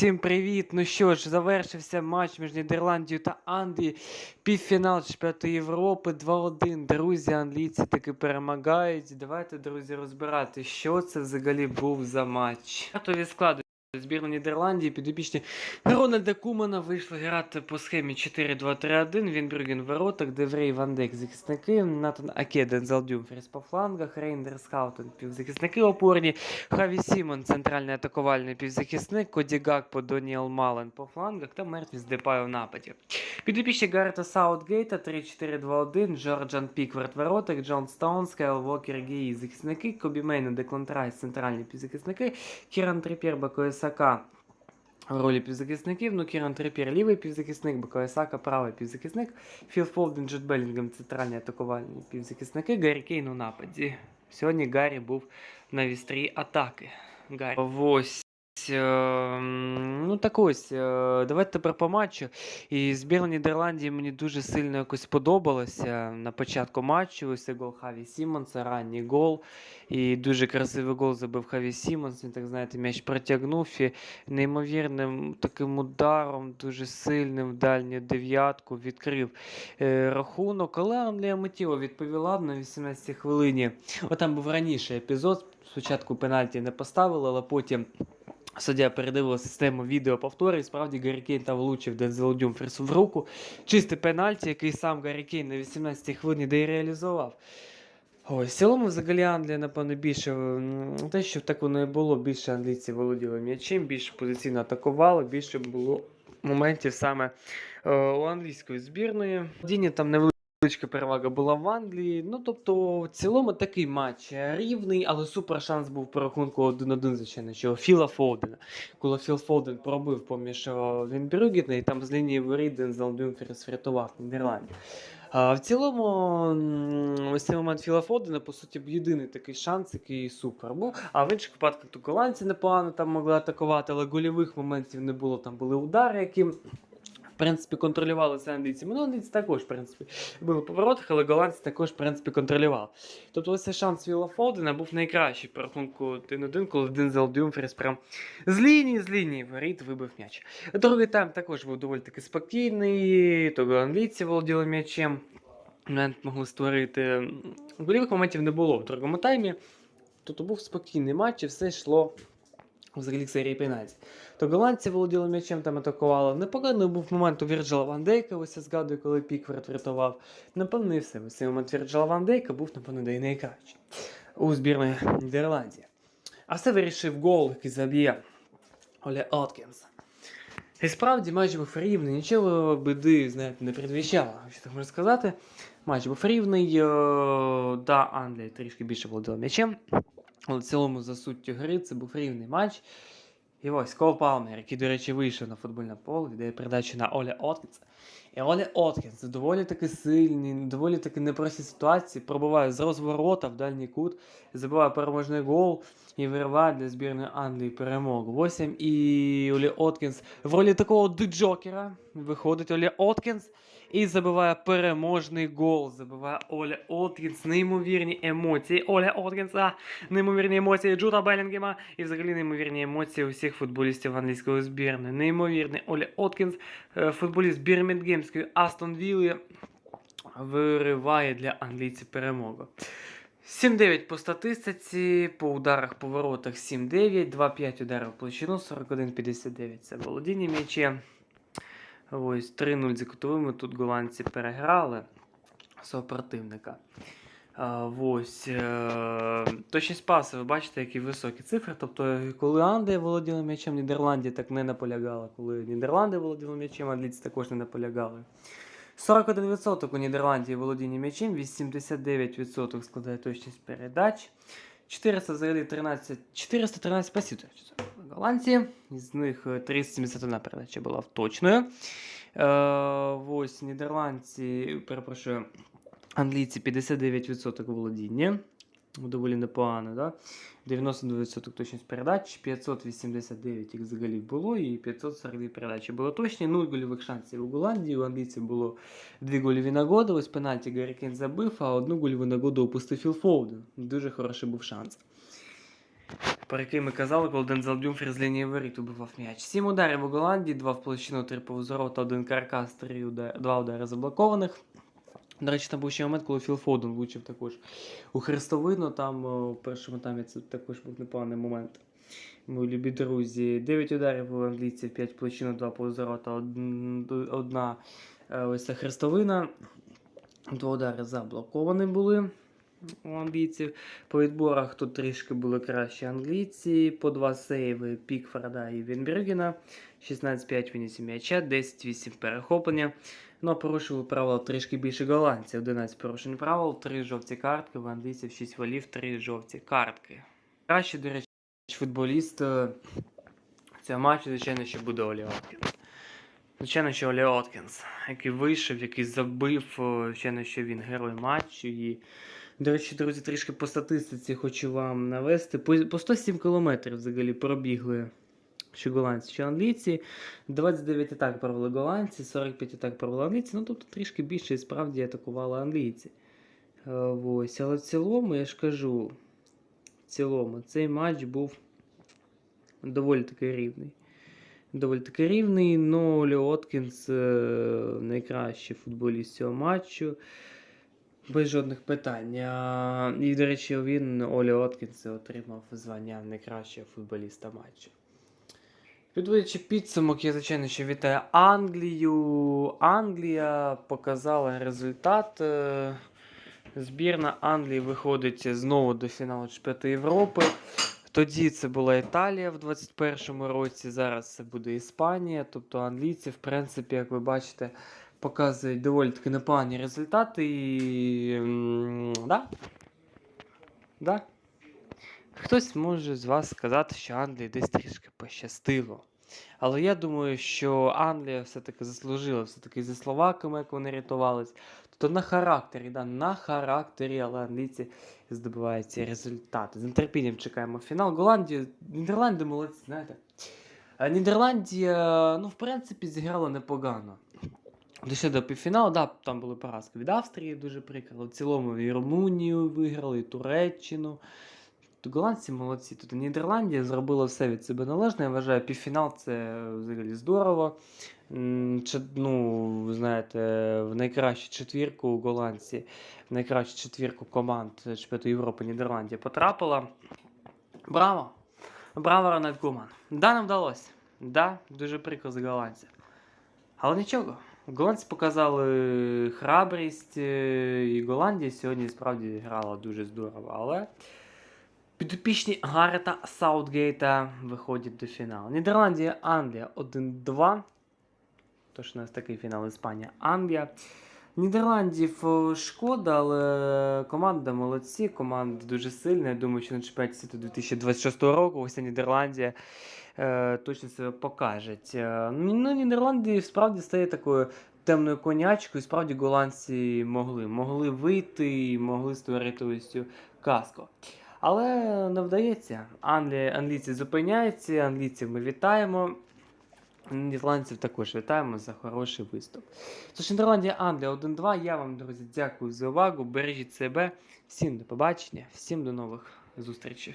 Всім привіт! Ну що ж, завершився матч між Нідерландією та Англією. Півфінал чемпіонату Європи 2-1. Друзі, англійці таки перемагають. Давайте, друзі, розбирати, що це взагалі був за матч. Готові склади. Збірна Нідерландії підопічні Рональда Кумана вийшли грати по схемі 4-2-3-1. Вінбрюген в воротах, Деврей Ван Дейк захисники, Натан Аке, Дензел Дюмфріс по флангах, Рейндерс Хаутен півзахисники опорні, Хаві Сімон, центральний атакувальний півзахисник, Коді Гакпо, Доніел Мален по флангах та Мертвіс Депай в нападі. Підопічні Гарета Саутгейта 3-4-2-1, Джорджан Пікверт в воротах, Джон Стоунс, Кайл Вокер, Гії захисники, Кобі Мейн, Деклан Трайс, центральні півзахисники, Кіран Тріпєр, Бакоєсака в ролі півзахисників. Ну, Кіран Тріпєр лівий півзахисник, Бакоєсака правий півзахисник, Філ Фолден, Джет Белінгем центральні атакувальні півзахисники, Гаррі Кейн у нападі. Сьогодні Гаррі був на вістрі атаки. Гаррі. Ось. Ну так ось, е, давайте тепер по матчу. І збірна Нідерландії мені дуже сильно якось сподобалося на початку матчу. Ось гол Хаві Сімонса, ранній гол. І дуже красивий гол забив Хаві Сімонс. Він так знаєте, м'яч протягнув і неймовірним таким ударом, дуже сильним в дальню дев'ятку відкрив е, рахунок. Але Англія миттєво відповіла на 18 хвилині. Отам був раніше епізод. Спочатку пенальті не поставили, але потім. Суддя передивила систему відеоповтори, і справді Гаррі Кейн там влучив Дензелу Дюмфрісу в руку. Чистий пенальті, який сам Гаррі Кейн на 18-й хвилині де й реалізував. Ой, в цілому, взагалі, Англія, напевно, більше те, що так воно і було, більше англійці володіли м'ячем, більше позиційно атакували, більше було моментів саме е, у англійської збірної. Діні там невеличка перевага була в Англії. Ну, тобто, в цілому такий матч рівний, але супер шанс був по рахунку 1-1, звичайно, що Філа Фолдена. Коли Філ Фолден пробив поміж е, і там з лінії воріт Дензел Дюмфріс врятував Нідерландів. В цілому, ось цей момент Філа Фодена, по суті, єдиний такий шанс, який супер був. А в інших випадках то голландці непогано там могли атакувати, але гольових моментів не було. Там були удари, які. Принципі, контролювали це англійці. Ну, також, в принципі, були по воротах, але голландці також, в принципі, контролювали. Тобто ось цей шанс Філа Фолдена був найкращий по рахунку 1-1, коли Дензел Дюмфріс прям з лінії, з лінії воріт вибив м'яч. Другий тайм також був доволі таки спокійний, то англійці володіли м'ячем. Могли створити. Голівих моментів не було в другому таймі. Тобто був спокійний матч і все йшло взагалі серії пенальті. То голландці володіли м'ячем, там атакували. Непоганий був момент у Вірджила Ван Дейка, ось я згадую, коли Пікфорд врятував. Напевно, все. Ось цей момент Вірджила Ван Дейка був, напевно, де найкращий у збірної Нідерландії. А все вирішив гол, який заб'є Оле Откінс. І справді матч був рівний, нічого биди, знаєте, не передвіщало, що так можна сказати. Матч був рівний. е, Да, Англія трішки більше володіла м'ячем. Але в цілому, за суттю гри, це був рівний матч. І ось Кол Палмер, який, до речі, вийшов на футбольне поле, віддає передачу на Оля Откінса. І Оля Откінс доволі таки сильний, доволі таки непрості ситуації, пробиває з розворота в дальній кут, забиває переможний гол і вириває для збірної Англії перемогу. 8 і Олі Откінс в ролі такого диджокера виходить Олі Откінс і забиває переможний гол. Забиває Оля Откінс. Неймовірні емоції. Оля Откінса, неймовірні емоції Джуда Белінгема і взагалі неймовірні емоції усіх футболістів англійської збірної. Неймовірний Оля Откінс, е, футболіст Бірмінгемської Астон Вілли, вириває для англійців перемогу. 7-9 по статистиці, по ударах по воротах 7-9, 2-5 ударів площину, 41-59 це володіння м'ячем. Ось 3-0 за кутовими. Тут голландці переграли супротивника. Ось, е, точність паси, ви бачите, які високі цифри. Тобто, коли Англія володіла м'ячем, Нідерландія так не наполягала. Коли Нідерланди володіли м'ячем, англійці також не наполягали. 41% у Нідерландії володіння м'ячем, 89% складає точність передач. 400 взагалі 13, 413 пасів. речі, Голландці, з них е, 371 передача була точною. Е, ось нідерландці, перепрошую, англійці 59% володіння. Доволі непогано, да? 92% точність передач, 589 їх взагалі було, і 542 передачі було точні. 0 гольових шансів у Голландії. У англійців було 2 гольові нагоди. Ось пенальті Гаррі забив, а одну гольову нагоду опустив Філ Фоуден. Дуже хороший був шанс. про який ми казали, коли Дензел Дюмфрі з лінії воріт убивав м'яч. Сім ударів у Голландії, два в площину, три повз ворота, один каркас, три удари, два удари заблокованих. До речі, там був ще момент, коли Філ Фоден влучив також у хрестовину. Там о, в першому таймі це також був непоганий момент. Мої любі друзі. 9 ударів у англійців, 5 площин, 2 повз ворота, один- одна е, ось ця хрестовина. Два удари заблоковані були у англійців. По відборах тут трішки були кращі англійці. По два сейви Пікфорда і Вінбергена. 16-5 винісів м'яча, 10-8 перехоплення. Ну, порушили правила трішки більше голландців. 11 порушень правил, 3 жовті картки, в англійців 6 валів, 3 жовті картки. Краще, до речі, футболіст е, цього матчу, звичайно, що буде Олі Откінс. Звичайно, що Олі Откінс, який вийшов, який забив, е, звичайно, що він герой матчу. І, до речі, друзі, трішки по статистиці хочу вам навести. По, по 107 кілометрів взагалі пробігли що голландці, що англійці. 29 атак провели голландці, 45 атак провели англійці. Ну, тобто трішки більше справді атакували англійці. Е, Ось. Але в цілому, я ж кажу, в цілому, цей матч був доволі таки рівний. Доволі таки рівний, но Лі Откінс е, найкращий футболіст цього матчу. Без жодних питань. І, до речі, він Олі Откінс отримав звання найкращого футболіста матчу. Підводячи підсумок, я звичайно ще вітаю Англію. Англія показала результат. Е, Збірна Англії виходить знову до фіналу Чемпіонату Європи. Тоді це була Італія в 21-му році, зараз це буде Іспанія. Тобто англійці, в принципі, як ви бачите, показують доволі таки непогані результати. І. Да? Да? Хтось може з вас сказати, що Англії десь трішки пощастило. Але я думаю, що Англія все-таки заслужила, все-таки зі словаками, як вони рятувались. Тобто на характері, да, на характері, але англійці здобувають ці результати. З нетерпінням чекаємо фінал. Голландія, Нідерланди молодці, знаєте. Нідерландія, ну, в принципі, зіграла непогано. Дійшли до півфіналу, да, там були поразки від Австрії, дуже прикро. В цілому і Румунію виграли, і Туреччину. То голландці молодці. Тут Нідерландія зробила все від себе належне. Я вважаю, півфінал це взагалі здорово. Чи, ну, знаєте, в найкращу четвірку голландці, в найкращу четвірку команд Чемпіонату Європи Нідерландія потрапила. Браво! Браво, Рональд Куман. Да, нам вдалося. Да, дуже прикро з голландців. Але нічого. Голландці показали храбрість, е, і Голландія сьогодні справді грала дуже здорово. Але підопічні Гарета Саутгейта виходять до фіналу. Нідерландія, Англія 1-2. Тож у нас такий фінал Іспанія, Англія. Нідерландів е, шкода, але команда молодці, команда дуже сильна. Я думаю, що на чемпіонаті світу 2026 року ось ця Нідерландія е, точно себе покажуть. Е, ну, Нідерланди справді стає такою темною конячкою, справді голландці могли. Могли вийти і могли створити ось цю казку. Але не вдається. Англія, англійці зупиняються, англійців ми вітаємо. Нідерландців також вітаємо за хороший виступ. Тож Нідерландія, Англія 1-2. Я вам, друзі, дякую за увагу. Бережіть себе. Всім до побачення, всім до нових зустрічей.